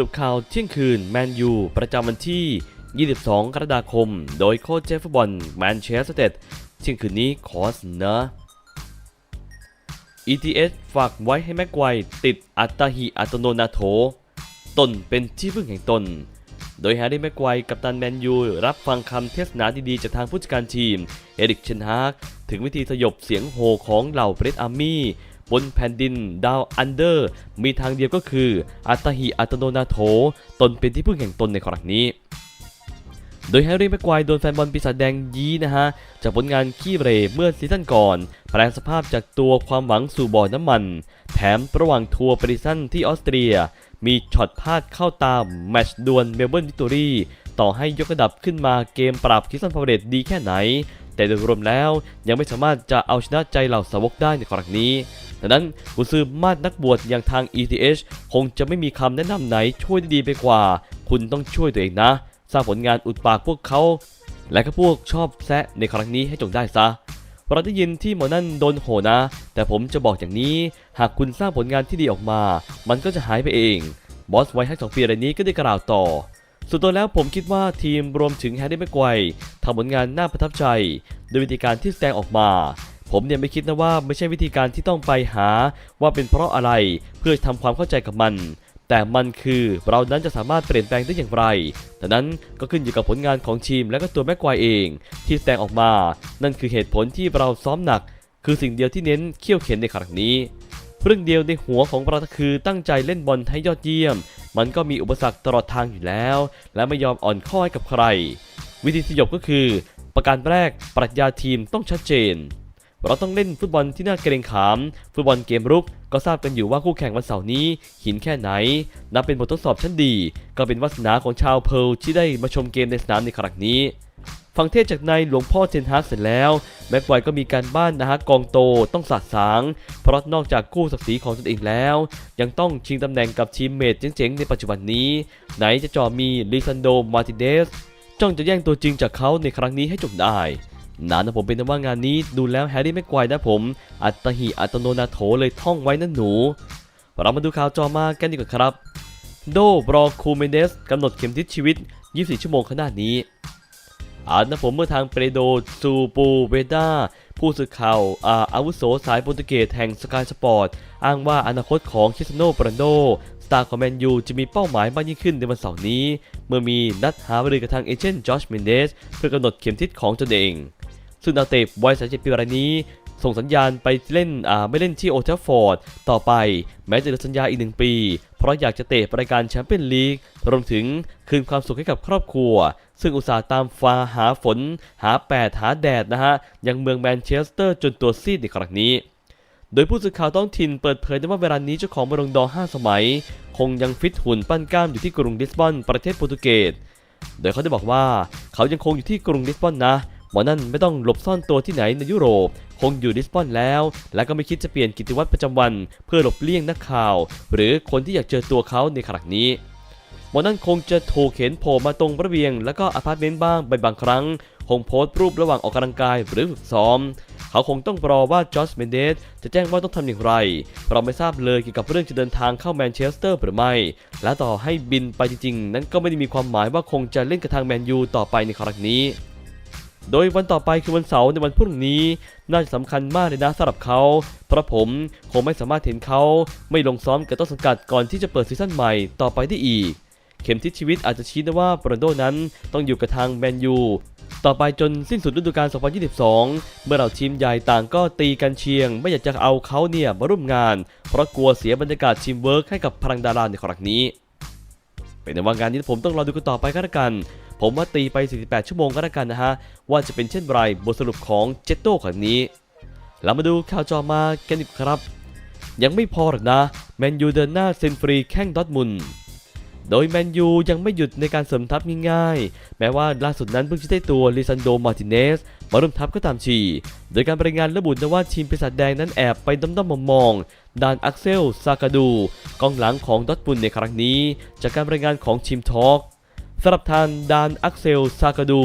รุปข่าวเที่ยงคืนแมนยูประจำวันที่ 22 กรกฎาคม โดยโค้ชเจฟฟุตบอลแมนเชสเตอร์เที่ยงคืนนี้ขอเสนอ ETS ฝากไว้ให้แม็กไกวติดอัตหิอัตโนนาโถ ตนเป็นที่พึ่งแห่งตน โดยแฮร์รี่แม็กไกวกัปตันแมนยู รับฟังคำเทศนาดีๆ จากทางผู้จัดการทีม เอริกเชนฮากถึงวิธีสยบเสียงโห่ของเหล่าเบรดอาร์มี่ บนแผ่นดินดาวอันเดอร์ มีทางเดียวก็คืออัตหิอัตโนนาโถ ตนเป็นที่พึ่งแห่งตนในครั้งนี้ โดยแฮร์รี่แม็กไกวโดนแฟนบอลปีศาจแดงยี้นะฮะ จากผลงานขี้เรเมื่อซีซั่นก่อน แปลงสภาพจากตัวความหวังสู่บ่อน้ำมัน แถมระหว่างทัวร์ปริซันที่ออสเตรีย มีช็อตพลาดเข้าตามแมชดวลเมลเบิร์นวิกตอรี่ต่อให้ยกระดับขึ้นมาเกมปราบคิสันพาเรตดีแค่ไหน แต่โดยรวมแล้วยังไม่สามารถจะเอาชนะใจเหล่าสาวกได้ในครั้งนี้ดังนั้นกุนซือมาดนักบวชอย่างทาง ETH คงจะไม่มีคำแนะนำไหนช่วยได้ดีไปกว่า คุณต้องช่วยตัวเองนะ สร้างผลงานอุดปากพวกเขา และก็พวกชอบแซะในครั้งนี้ให้จงได้ซะเราได้ยินที่หมอนั่นโดนโหนะ แต่ผมจะบอกอย่างนี้ หากคุณสร้างผลงานที่ดีออกมา มันก็จะหายไปเอง บอสไว้ให้สองปีอะไรนี้ก็ได้กล่าวต่อ ส่วนตัวแล้วผมคิดว่าทีมรวมถึงแฮร์รี่แม็กไกวทำผลงานน่าประทับใจโดยวิธีการที่แสดงออกมา ผมเนี่ยไม่คิดนะว่าไม่ใช่วิธีการที่ต้องไปหาว่าเป็นเพราะอะไรเพื่อทำความเข้าใจกับมัน แต่มันคือเรานั้นจะสามารถเปลี่ยนแปลงได้อย่างไรดังนั้นก็ขึ้นอยู่กับผลงานของทีมและก็ตัวแม็กไกวเอง ที่แสดงออกมา นั่นคือเหตุผลที่เราซ้อมหนัก คือสิ่งเดียวที่เน้นเขี่ยวเข็นในครั้งนี้เรื่องเดียวในหัวของเราคือตั้งใจเล่นบอลให้ยอดเยี่ยม มันก็มีอุปสรรคตลอดทางอยู่แล้ว และไม่ยอมอ่อนข้อให้กับใคร วิธีสยบก็คือ ประการแรกปรัชญาทีมต้องชัดเจน เราต้องเล่นฟุตบอลที่น่าเกรงขาม ฟุตบอลเกมรุกก็ทราบกันอยู่ว่าคู่แข่งวันเสาร์นี้หินแค่ไหน นับเป็นบททดสอบชั้นดี ก็เป็นวาสนาของชาวเพิร์ลที่ได้มาชมเกมในสนามในครั้งนี้ ฟังเทศจากนายหลวงพ่อเทนฮากเสร็จแล้วแม็กไวก็มีการบ้านนะฮะกองโตต้องสาดสาง เพราะนอกจากกู้ศักดิ์ศรีของตนเองแล้ว ยังต้องชิงตำแหน่งกับทีมเมทเจ๋งๆในปัจจุบันนี้ ไหนจะจอมีลิซันโดมาติเนสจ้องจะแย่งตัวจริงจากเขาในครั้งนี้ให้จบได้นานนะผมเป็นแต่ว่างานนี้ดูแล้วแฮร์รี่แม็กไกวนะผม อัตหิอัตโนนาโถเลยท่องไว้นั่นหนู เรามาดูข่าวจอมากันดีกว่าครับ โดบรอคูเมเนสกำหนดเข็มทิศชีวิต 24 ชั่วโมงข้างหน้านี้ อานะผมเมื่อทางเปโดซูปูเวดาผู้สื่อข่าวอาวุโสสายโปรตุเกสแห่งสกายสปอร์ต อ้างว่าอนาคตของคิสโนโรนัลโดสตาร์ของแมนยูจะมีเป้าหมายมากยิ่งขึ้นในวันเสาร์นี้ เมื่อมีนัดหาบริกับทางเอเจนต์จอชเมนเดสเพื่อกำหนดเข็มทิศของตนเอง ซึ่งดาวเตะวัย37ปีรายนี้ส่งสัญญาณไปเล่นไม่เล่นที่โอเทลฟอร์ดต่อไป แม้จะเหลือสัญญาอีกหนึ่งปี ราะอยากจะเตะรายการแชมเปี้ยนลีกรวมถึงคืนความสุขให้กับครอบครัว ซึ่งอุตส่าห์ตามฟ้าหาฝน หาแปดหาแดดนะฮะยังเมืองแมนเชสเตอร์จนตัวซีดในครั้งนี้ โดยผู้สื่อข่าวท้องถิ่นเปิดเผยว่าเวลานี้เจ้าของบอลงดอร์5สมัย คงยังฟิตหุ่นปั้นกล้ามอยู่ที่กรุงลิสบอนประเทศโปรตุเกสโดยเขาได้บอกว่าเขายังคงอยู่ที่กรุงลิสบอนนะ หมอนั่นไม่ต้องหลบซ่อนตัวที่ไหนในยุโรป คงอยู่ลิสบอนแล้ว และก็ไม่คิดจะเปลี่ยนกิจวัตรประจำวัน เพื่อหลบเลี่ยงนักข่าว หรือคนที่อยากเจอตัวเขาในขณะนี้หมอนั่นคงจะถูกเข็นโผล่มาตรงระเบียง แล้วก็อพาร์ตเมนต์บ้างใบบางครั้ง คงโพสต์รูประหว่างออกกำลังกายหรือฝึกซ้อม เขาคงต้องรอว่าจอร์จเมนเดสจะแจ้งว่าต้องทำอย่างไร เราไม่ทราบเลยเกี่ยวกับเรื่องจะเดินทางเข้าแมนเชสเตอร์หรือไม่ และต่อให้บินไปจริงๆ นั้นก็ไม่ได้มีความหมายว่าคงจะเล่นกับทางแมนยูต่อไปในครั้งนี้ โดยวันต่อไปคือวันเสาร์ในวันพรุ่งนี้ น่าจะสำคัญมากเลยนะสำหรับเขา เพราะผมคงไม่สามารถเห็นเขาไม่ลงซ้อมกับต้นสังกัดก่อนที่จะเปิดซีซั่นใหม่ต่อไปได้อีก เข็มทิศชีวิตอาจจะชี้ได้ว่าโรนัลโดนั้นต้องอยู่กับทางแมนยูต่อไปจนสิ้นสุดฤดูกาล 2022 เมื่อเราทีมใหญ่ต่างก็ตีกันเชียง ไม่อยากจะเอาเขาเนี่ยมาร่วมงาน เพราะกลัวเสียบรรยากาศทีมเวิร์กให้กับพลังดาราในครั้งนี้ เป็นในว่างานนี้ผมต้องรอดูกันต่อไปก็แล้วกัน ผมว่าตีไป 48 ชั่วโมงก็แล้วกันนะฮะ ว่าจะเป็นเช่นไรบทสรุปของเจตโต้ครั้งนี้ เรามาดูข่าวจอมากันดีกครับ ยังไม่พอหรอกนะแมนยูเดินหน้าเซ็นฟรีแข้งดอทมุนโดยแมนยูยังไม่หยุดในการเสริมทัพง่ายๆ แม้ว่าล่าสุดนั้นเพิ่งจะได้ตัวลิซันโด มาร์ติเนส มาร่วมทัพก็ตามชี โดยการรายงานระบุนะว่าทีมปีศาจแดงนั้นแอบไปด้อมๆมองๆดานอักเซล ซากาดู กองหลังของดอทมุนในครั้งนี้ จากการรายงานของทีมทอล์ก สำหรับทางดานอักเซลซากาดู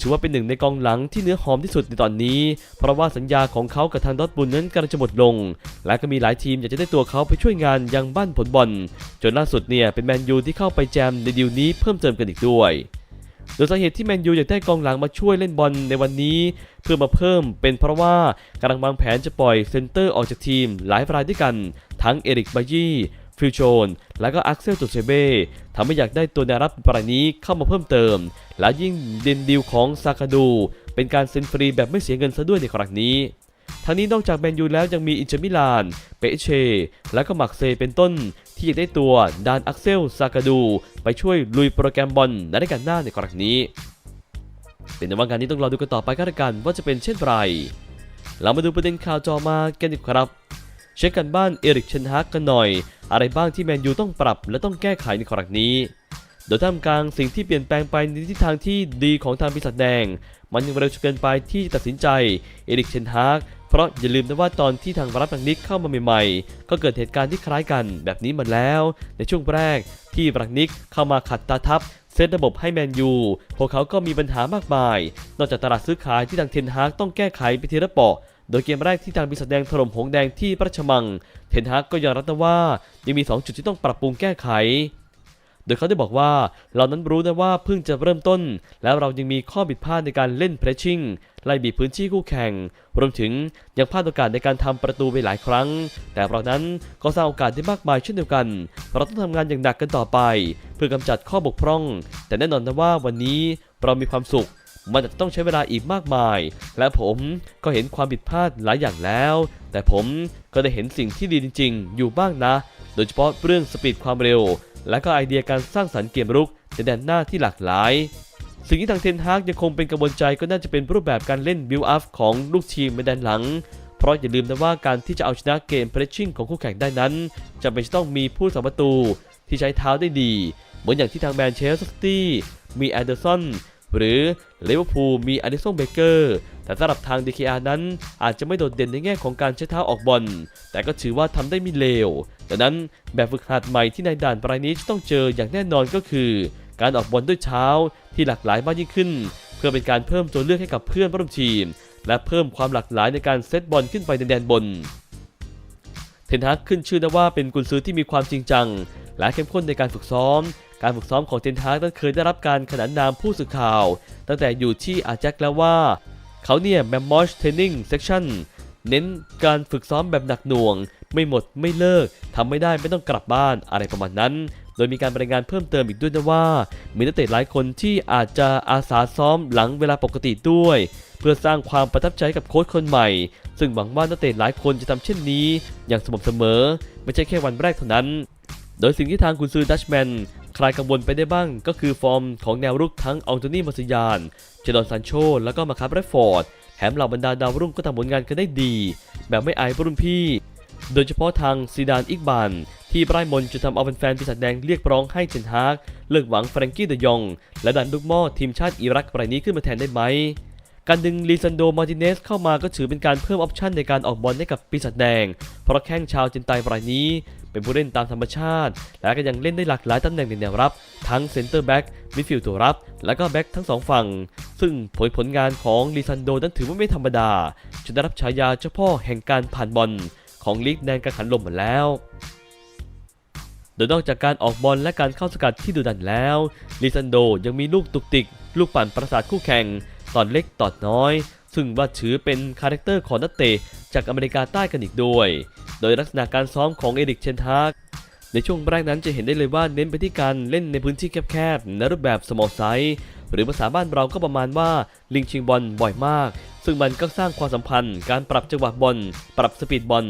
ถือว่าเป็นหนึ่งในกองหลังที่เนื้อหอมที่สุดในตอนนี้ เพราะว่าสัญญาของเขากับทางดอทมุนด์นั้นกำลังจะหมดลง และก็มีหลายทีมอยากจะได้ตัวเขาไปช่วยงานยังบ้านผลบอล จนล่าสุดเนี่ยเป็นแมนยูที่เข้าไปแจมในดีลนี้เพิ่มเติมกันอีกด้วยโดยสาเหตุที่แมนยูอยากได้กองหลังมาช่วยเล่นบอลในวันนี้ เพื่อมาเพิ่มเป็นเพราะว่ากำลังวางแผนจะปล่อยเซนเตอร์ออกจากทีมหลายรายด้วยกัน ทั้งเอริกบายี่ ฟิลโชน และก็อักเซลตุเซเบ้ทำให้อยากได้ตัวแนวรับรายนี้เข้ามาเพิ่มเติม และยิ่งเดนดิวของซากาดู เป็นการเซ็นฟรีแบบไม่เสียเงินซะด้วยในครั้งนี้ทั้งนี้นอกจากแมนยูแล้วยังมีอินเตอร์มิลาน เปเช และก็มักเซเป็นต้น ที่อยากได้ตัวดานอักเซลซากาดู ไปช่วยลุยโปรแกรมบอลในรายการหน้าในครั้งนี้ เป็นในว่างานนี้ต้องรอดูกันต่อไปก็แล้วกันว่าจะเป็นเช่นไร เรามาดูประเด็นข่าวจอมากันดีกครับ เช็คกันบ้านเอริกเชนฮากกันหน่อย อะไรบ้างที่แมนยูต้องปรับและต้องแก้ไขในครั้งนี้ โดยท่ามกลางสิ่งที่เปลี่ยนแปลงไปในทิศทางที่ดีของทางปีศาจแดง มันยังเร็วเกินไปที่จะตัดสินใจเอริกเชนฮากเพราะอย่าลืมนะว่าตอนที่ทางรับรังนิกเข้ามาใหม่ๆ ก็เกิดเหตุการณ์ที่คล้ายกันแบบนี้มาแล้ว ในช่วงแรกที่รังนิกเข้ามาขัดตาทับเซตระบบให้แมนยู พวกเขาก็มีปัญหามากมาย นอกจากตลาดซื้อขายที่ทางเทนฮากต้องแก้ไขไปทีละเปาะ โดยเกมแรกที่ทางปีศาจแดงถล่มหงแดงที่พระราชมัง เทนฮากก็ยอมรับว่ายังมี 2 จุดที่ต้องปรับปรุงแก้ไข โดยเขาได้บอกว่าเรานั้นรู้นะว่าเพิ่งจะเริ่มต้น แล้วเรายังมีข้อผิดพลาดในการเล่นเพรสชิ่งไล่บีบพื้นที่คู่แข่ง รวมถึงยังพลาดโอกาสในการทำประตูไปหลายครั้ง แต่เรานั้นก็สร้างโอกาสได้มากมายเช่นเดียวกัน เราต้องทำงานอย่างหนักกันต่อไป เพื่อกำจัดข้อบกพร่อง แต่แน่นอนนะว่าวันนี้เรามีความสุข มันจะต้องใช้เวลาอีกมากมาย และผมก็เห็นความผิดพลาดหลายอย่างแล้ว แต่ผมก็ได้เห็นสิ่งที่ดีจริง ๆ อยู่บ้างนะ โดยเฉพาะเรื่องสปีดความเร็ว และก็ไอเดียการสร้างสรรค์เกมรุกในแดนหน้าที่หลากหลาย สิ่งที่ทางเทนฮากยังคงเป็นกระบวนใจก็น่าจะเป็นรูปแบบการเล่นบิลอัพของลูกทีมในแดนหลังเพราะอย่าลืมนะว่าการที่จะเอาชนะเกมเพรสชิ่งของคู่แข่งได้นั้นจำเป็นจะต้องมีผู้สาประตูที่ใช้เท้าได้ดี เหมือนอย่างที่ทางแมนเชสเตอร์ซิตี้มีแอนเดอร์สัน หรือลิเวอร์พูลมีอ l ดิสันเบเกอร์ แต่สำหรับทาง DKR นั้นอาจจะไม่โดดเด่นในแง่ของการใช้เท้าออกบอล แต่ก็ถือว่าทำได้ไมีเลวดังนั้นแบบฝึกหัดใหม่ที่ในด่านปลายนี้จะต้องเจออย่างแน่นอนก็คือ การออกบอลด้วยเท้าที่หลากหลายมากยิ่งขึ้น เพื่อเป็นการเพิ่มตัวเลือกให้กับเพื่อนร่วมทีม และเพิ่มความหลากหลายในการเซตบอลขึ้นไปในแดนบนเทนฮักขึ้นชื่อนะว่าเป็นกุนซือที่มีความจริงจัง และเข้มข้นในการฝึกซ้อม การฝึกซ้อมของเทนฮากนั้นเคยได้รับการขนานนามผู้สื่อข่าว ตั้งแต่อยู่ที่อาแจ็คแล้วว่า เขาเนี่ยแมมมอชเทรนนิ่งเซ c ชั่นเน้นการฝึกซ้อมแบบหนักหน่วง ไม่หมดไม่เลิกทำไม่ได้ไม่ต้องกลับบ้านอะไรประมาณนั้น โดยมีการรายงานเพิ่มเติมอีกด้วยนะว่า มีนักเตะหลายคนที่อาจจะอาสาซ้อมหลังเวลาปกติด้วย เพื่อสร้างความประทับใจกับโค้ชคนใหม่ ซึ่งหวังว่านักเตะหลายคนจะทำเช่นนี้ อย่างสม่ำเสมอ ไม่ใช่แค่วันแรกเท่านั้น โดยสิ่งที่ทางกุนซือดัชแมน คลายกังวลไปได้บ้างก็คือฟอร์มของแนวรุกทั้งอัลโตนีมาซยาน เจดอนซานโช แล้วก็มาคาร์แรดฟอร์ด แถมเหล่าบรรดาดาวรุ่งก็ทำผลงานกันได้ดี แบบไม่อายรุ่นพี่ โดยเฉพาะทางซีดานอิกบานที่ไร้มนจะทำเอาแฟนๆปีศาจแดงเรียกร้องให้เจนฮากเลิกหวังแฟรงกี้เดยอง และดันลูกหม้อทีมชาติอิรักรายนี้ขึ้นมาแทนได้ไหม การดึงลิซันโดมาร์ติเนสเข้ามาก็ถือเป็นการเพิ่มออปชันในการออกบอลให้กับปีศาจแดง เพราะแข้งชาวจินไตรายนี้ เป็นผู้เล่นตามธรรมชาติ และก็ยังเล่นได้หลากหลายตำแหน่งในแนวรับ ทั้งเซนเตอร์แบ็กมิดฟิลด์ตัวรับ และก็แบ็กทั้งสองฝั่ง ซึ่งผลผลงานของลิซันโดนั้นถือว่าไม่ธรรมดาจนได้รับฉายาเจ้าพ่อแห่งการผ่านบอลของลีกแดนการขันลมมาแล้วโดยนอกจากการออกบอลและการเข้าสกัดที่ดุดันแล้วลิซันโดยังมีลูกตุกติก ลูกปั่นประสาทคู่แข่ง ตอนเล็กตอนน้อย ซึ่งว่าถือเป็นคาแรคเตอร์ของนักเตะจากอเมริกาใต้กันอีกด้วย โดยลักษณะการซ้อมของเอริกเชนทากในช่วงแรกนั้นจะเห็นได้เลยว่าเน้นไปที่การเล่นในพื้นที่แคบๆในรูปแบบ small size หรือภาษาบ้านเราก็ประมาณว่าลิงชิงบอลบ่อยมาก ซึ่งมันก็สร้างความสัมพันธ์ การปรับจังหวะบอล ปรับสปีดบอล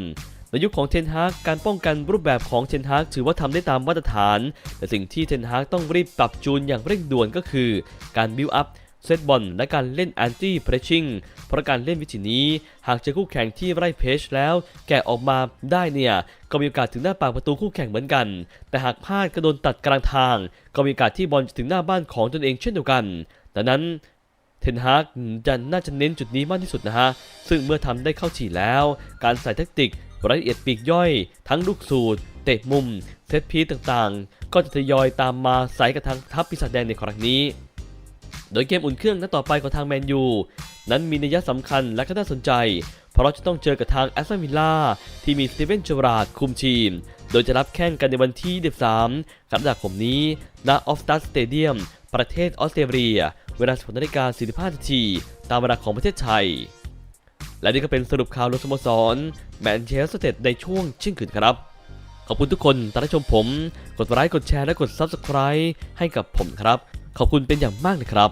ในยุคของเทนฮากการป้องกันรูปแบบของเทนฮากถือว่าทำได้ตามมาตรฐาน แต่สิ่งที่เทนฮากต้องรีบปรับจูนอย่างเร่งด่วนก็คือ การบิวอัพ เซตบอลและการเล่นแอนตี้เพรสชิ่งเพราะการเล่นวิธีนี้ หากเจอคู่แข่งที่ไล่เพชแล้ว แกะออกมาได้เนี่ยก็มีโอกาสถึงหน้าปากประตูคู่แข่งเหมือนกัน แต่หากพลาดก็โดนตัดกลางทาง ก็มีโอกาสที่บอลจะถึงหน้าบ้านของตนเองเช่นเดียวกันดังนั้นเทนฮากจะน่าจะเน้นจุดนี้มากที่สุดนะฮะ ซึ่งเมื่อทำได้เข้าฉี่แล้ว การใส่แทคติกรายละเอียดปีกย่อย ทั้งลูกสูตร เตะมุม เซตพีต่างๆ ก็จะทยอยตามมาใส่กับทางทัพปีศาจแดงในครั้งนี้ โดยเกมอุ่นเครื่องนัดต่อไปของทางแมนยูนั้นมีนัยสำคัญและก็น่าสนใจ เพราะเราจะต้องเจอกับทางแอสตันวิลล่าที่มีสตีเวนเจอราร์ดคุมทีม โดยจะรับแข่งกันในวันที่ 13กรกฎาคมนี้ณออฟตาร์สเตเดียมประเทศออสเตรเลีย เวลา16นาฬิกา45นาทีตามเวลาของประเทศไทย และนี่ก็เป็นสรุปข่าวรวมสโมสรแมนเชสเตอร์ในช่วงเชิ่งคืนครับ ขอบคุณทุกคนที่รับชมผม กดไลค์กดแชร์และกด Subscribe ให้กับผมครับ ขอบคุณเป็นอย่างมากเลยครับ